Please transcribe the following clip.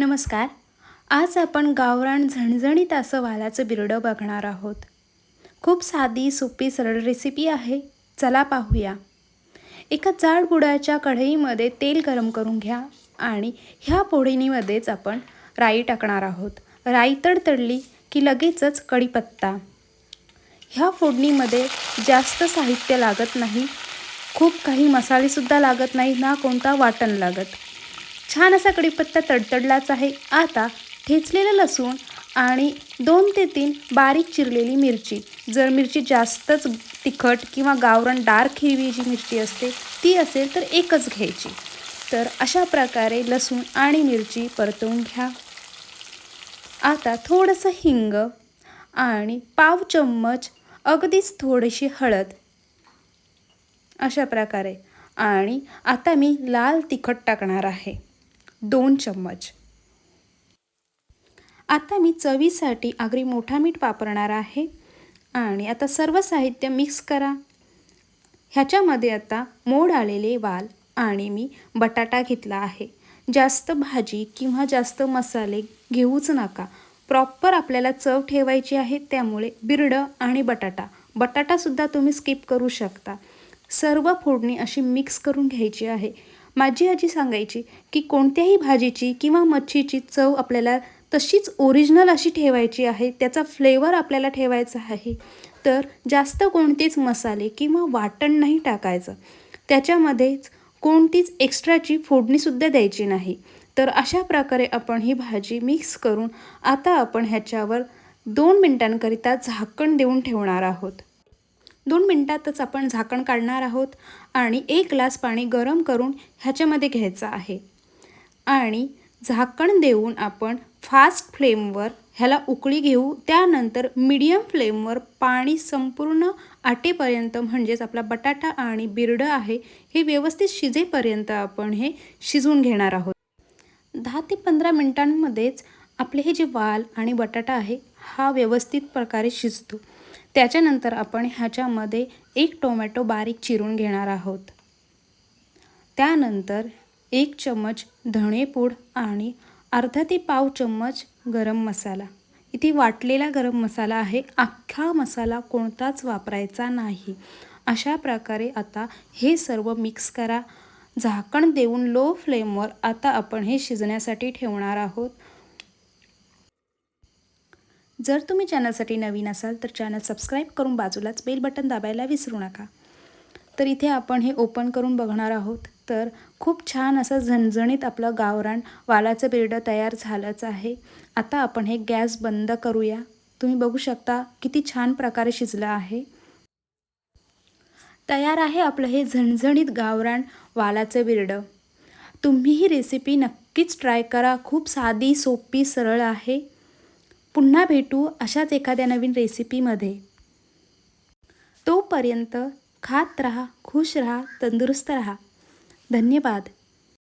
नमस्कार. आज आपण गावरान झणझणीत असं वालाचं बिरडं बघणार आहोत. खूप साधी सोपी सरळ रेसिपी आहे. चला पाहूया. एका जाड बुडाच्या कढईमध्ये तेल गरम करून घ्या आणि ह्या फोडणीमध्येच आपण राई टाकणार आहोत. राई तडतडली की लगेचच कढीपत्ता. ह्या फोडणीमध्ये जास्त साहित्य लागत नाही. खूप काही मसालेसुद्धा लागत नाही ना कोणता वाटण लागत. छान असा कढीपत्ता तडतडलाच आहे. आता ठेचलेलं लसूण आणि दोन ते तीन बारीक चिरलेली मिरची. जर मिरची जास्तच तिखट किंवा गावरण डार्क हिरवी जी मिरची असते ती असेल तर एकच घ्यायची. तर अशा प्रकारे लसूण आणि मिरची परतवून घ्या. आता थोडंसं हिंग आणि पाव चम्मच अगदीच थोडीशी हळद अशा प्रकारे. आणि आता मी लाल तिखट टाकणार आहे. दोन चम्मच. आता मी चवीसाठी आगरी मोठा मीठ वापरणार आहे. आणि आता सर्व साहित्य मिक्स करा. ह्याच्यामध्ये आता मोड आलेले वाल आणि मी बटाटा घेतला आहे. जास्त भाजी किंवा जास्त मसाले घेऊच नका. प्रॉपर आपल्याला चव ठेवायची आहे त्यामुळे बिरडं आणि बटाटा. बटाटासुद्धा तुम्ही स्किप करू शकता. सर्व फोडणी अशी मिक्स करून घ्यायची आहे. माझी आजी सांगायची की कोणत्याही भाजीची किंवा मच्छीची चव आपल्याला तशीच ओरिजिनल अशी ठेवायची आहे त्याचा फ्लेवर आपल्याला ठेवायचा आहे. तर जास्त कोणतेच मसाले किंवा वाटण नाही टाकायचं. त्याच्यामध्येच कोणतीच एक्स्ट्राची फोडणीसुद्धा द्यायची नाही. तर अशा प्रकारे आपण ही भाजी मिक्स करून आता आपण ह्याच्यावर दोन मिनटांकरिता झाकण देऊन ठेवणार आहोत. दोन मिनटातच आपण झाकण काढणार आहोत आणि एक ग्लास पाणी गरम करून ह्याच्यामध्ये घ्यायचं आहे. आणि झाकण देऊन आपण फास्ट फ्लेमवर ह्याला उकळी घेऊ. त्यानंतर मीडियम फ्लेमवर पाणी संपूर्ण आटेपर्यंत म्हणजेच आपला बटाटा आणि बिरडं आहे हे व्यवस्थित शिजेपर्यंत आपण हे शिजवून घेणार आहोत. दहा ते पंधरा मिनटांमध्येच आपले हे जे वाल आणि बटाटा आहे हा व्यवस्थित प्रकारे शिजतो. त्याच्यानंतर आपण ह्याच्यामध्ये एक टोमॅटो बारीक चिरून घेणार आहोत. त्यानंतर एक चम्मच धणेपूड आणि अर्धा ते पाव चम्मच गरम मसाला. इथे वाटलेला गरम मसाला आहे. अख्खा मसाला कोणताच वापरायचा नाही. अशा प्रकारे आता हे सर्व मिक्स करा. झाकण देऊन लो फ्लेमवर आता आपण हे शिजण्यासाठी ठेवणार आहोत. जर तुम्ही चॅनलसाठी नवीन असाल तर चॅनल सबस्क्राईब करून बाजूलाच बेल बटन दाबायला विसरू नका. तर इथे आपण हे ओपन करून बघणार आहोत. तर खूप छान असं झणझणीत आपलं गावरान वालाचं बिरडं तयार झालंच आहे. आता आपण हे गॅस बंद करूया. तुम्ही बघू शकता किती छान प्रकारे शिजलं आहे. तयार आहे आपलं हे झणझणीत गावरान वालाचं बिरडं. तुम्ही ही रेसिपी नक्कीच ट्राय करा. खूप साधी सोपी सरळ आहे. पुन्हा भेटू अशाच एखाद्या नवीन रेसिपीमध्ये. तोपर्यंत खात रहा खुश रहा तंदुरुस्त रहा. धन्यवाद.